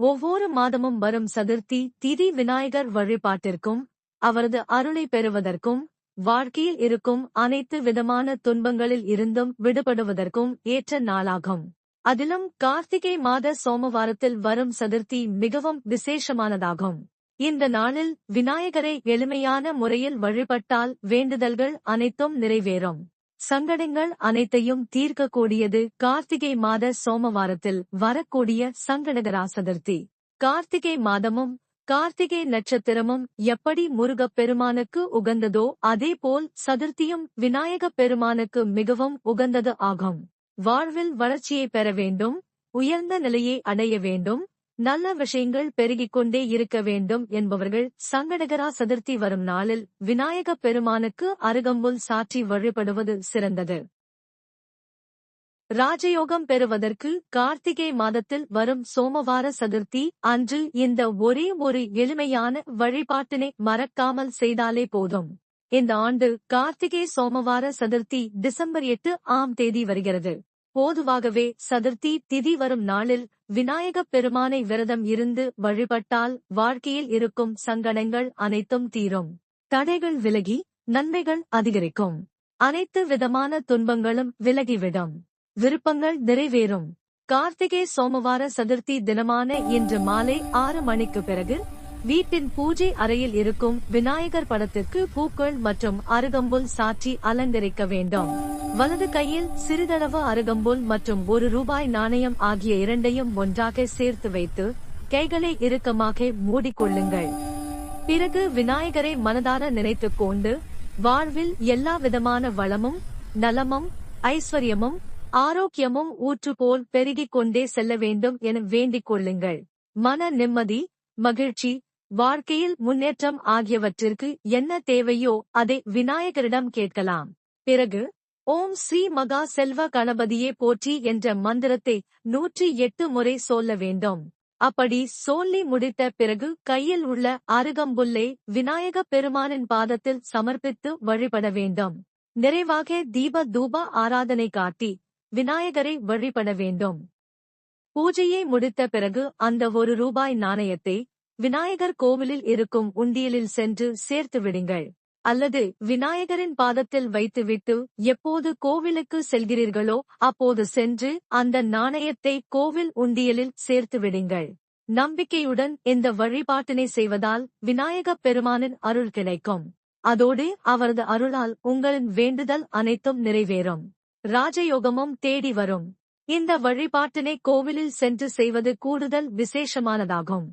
ஒவ்வொரு மாதமும் வரும் சதுர்த்தி திதி விநாயகர் வழிபாட்டிற்கும் அவரது அருளை பெறுவதற்கும் வாழ்க்கையில் இருக்கும் அனைத்து விதமான துன்பங்களில் இருந்தும் விடுபடுவதற்கும் ஏற்ற நாளாகும். அதிலும் கார்த்திகை மாத சோமவாரத்தில் வரும் சதுர்த்தி மிகவும் விசேஷமானதாகும். இந்த நாளில் விநாயகரை எளிமையான முறையில் வழிபட்டால் வேண்டுதல்கள் அனைத்தும் நிறைவேறும். சங்கடங்கள் அனைத்தையும் தீர்க்கக்கூடியது கார்த்திகை மாத சோமவாரத்தில் வரக்கூடிய சங்கடகரா சதுர்த்தி கார்த்திகை மாதமும் கார்த்திகை நட்சத்திரமும் எப்படி முருகப் பெருமானுக்கு உகந்ததோ அதேபோல் சதுர்த்தியும் விநாயகப் பெருமானுக்கு மிகவும் உகந்தது ஆகும். வாழ்வில் வளர்ச்சியை பெற வேண்டும் உயர்ந்த நிலையை அடைய வேண்டும் நல்ல விஷயங்கள் பெருகிக் கொண்டே இருக்க வேண்டும் என்பவர்கள் சங்கடகரா சதுர்த்தி வரும் நாளில் விநாயகப் பெருமானுக்கு அருகம்புல் சாற்றி வழிபடுவது சிறந்தது. ராஜயோகம் பெறுவதற்கு கார்த்திகை மாதத்தில் வரும் சோமவார சதுர்த்தி அன்று இந்த ஒரே ஒரு எளிமையான வழிபாட்டினை மறக்காமல் செய்தாலே போதும். இந்த ஆண்டு கார்த்திகை சோமவார சதுர்த்தி டிசம்பர் எட்டு ஆம் தேதி வருகிறது. போதுவாகவே சதுர்த்தி திதி வரும் நாளில் விநாயகப் பெருமானை விரதம் இருந்து வழிபட்டால் வாழ்க்கையில் இருக்கும் சங்கடங்கள் அனைத்தும் தீரும். தடைகள் விலகி நன்மைகள் அதிகரிக்கும். அனைத்து விதமான துன்பங்களும் விலகிவிடும். விருப்பங்கள் நிறைவேறும். கார்த்திகை சோமவார சதுர்த்தி தினமான இன்று மாலை ஆறு மணிக்கு பிறகு வீட்டின் பூஜை அறையில் இருக்கும் விநாயகர் படத்திற்கு பூக்கள் மற்றும் அருகம்புல் சாற்றி அலங்கரிக்க வேண்டும். வலது கையில் சிறிதளவு அருகம்புல் மற்றும் ஒரு ரூபாய் நாணயம் ஆகிய இரண்டையும் ஒன்றாக சேர்த்து வைத்து கைகளை இறுக்கமாக மூடிக்கொள்ளுங்கள். பிறகு விநாயகரை மனதார நினைத்துக் கொண்டு வாழ்வில் எல்லா விதமான வளமும் நலமும் ஐஸ்வர்யமும் ஆரோக்கியமும் ஊற்று பெருகிக் கொண்டே செல்ல வேண்டும் என வேண்டிக் கொள்ளுங்கள். மன நிம்மதி மகிழ்ச்சி வாழ்க்கையில் முன்னேற்றம் ஆகியவற்றிற்கு என்ன தேவையோ அதை விநாயகரிடம் கேட்கலாம். பிறகு ஓம் ஸ்ரீ மகா செல்வ கணபதியே போற்றி என்ற மந்திரத்தை நூற்றி எட்டு முறை சொல்ல வேண்டும். அப்படி சொல்லி முடித்த பிறகு கையில் உள்ள அருகம்புல்லை விநாயக பெருமானின் பாதத்தில் சமர்ப்பித்து வழிபட வேண்டும். நிறைவாக தீப தூப ஆராதனை காட்டி விநாயகரை வழிபட வேண்டும். பூஜையை முடித்த பிறகு அந்த ஒரு ரூபாய் நாணயத்தை விநாயகர் கோவிலில் இருக்கும் உண்டியலில் சென்று சேர்த்து விடுங்கள். அல்லது விநாயகரின் பாதத்தில் வைத்துவிட்டு எப்போது கோவிலுக்கு செல்கிறீர்களோ அப்போது சென்று அந்த நாணயத்தை கோவில் உண்டியலில் சேர்த்து விடுங்கள். நம்பிக்கையுடன் இந்த வழிபாட்டினை செய்வதால் விநாயகப் பெருமானின் அருள் கிடைக்கும். அதோடு அவரது அருளால் உங்களின் வேண்டுதல் அனைத்தும் நிறைவேறும். ராஜயோகமும் தேடி வரும். இந்த வழிபாட்டினை கோவிலில் சென்று செய்வது கூடுதல் விசேஷமானதாகும்.